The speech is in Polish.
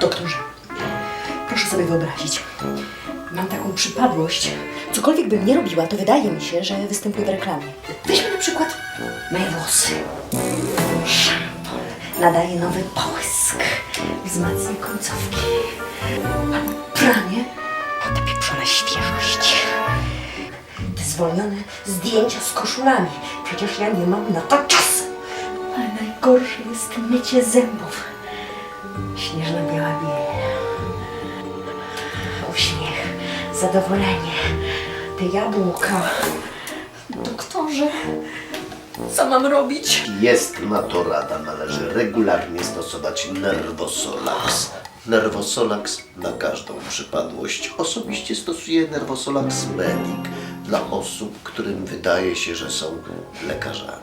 Doktorze, proszę sobie wyobrazić. Mam taką przypadłość. Cokolwiek bym nie robiła, to wydaje mi się, że występuję w reklamie. Weźmy na przykład moje włosy. Szampon nadaje nowy połysk. Wzmacnia końcówki. A pranie odpieprza świeżość. Te zwolnione zdjęcia z koszulami. Przecież ja nie mam na to czasu. Ale najgorsze jest mycie zębów. Śnieżna biała biel. Uśmiech, zadowolenie, te jabłka. Doktorze, co mam robić? Jest na to rada. Należy regularnie stosować Nervosolax. Nervosolax na każdą przypadłość. Osobiście stosuję Nervosolax Medic dla osób, którym wydaje się, że są lekarzami.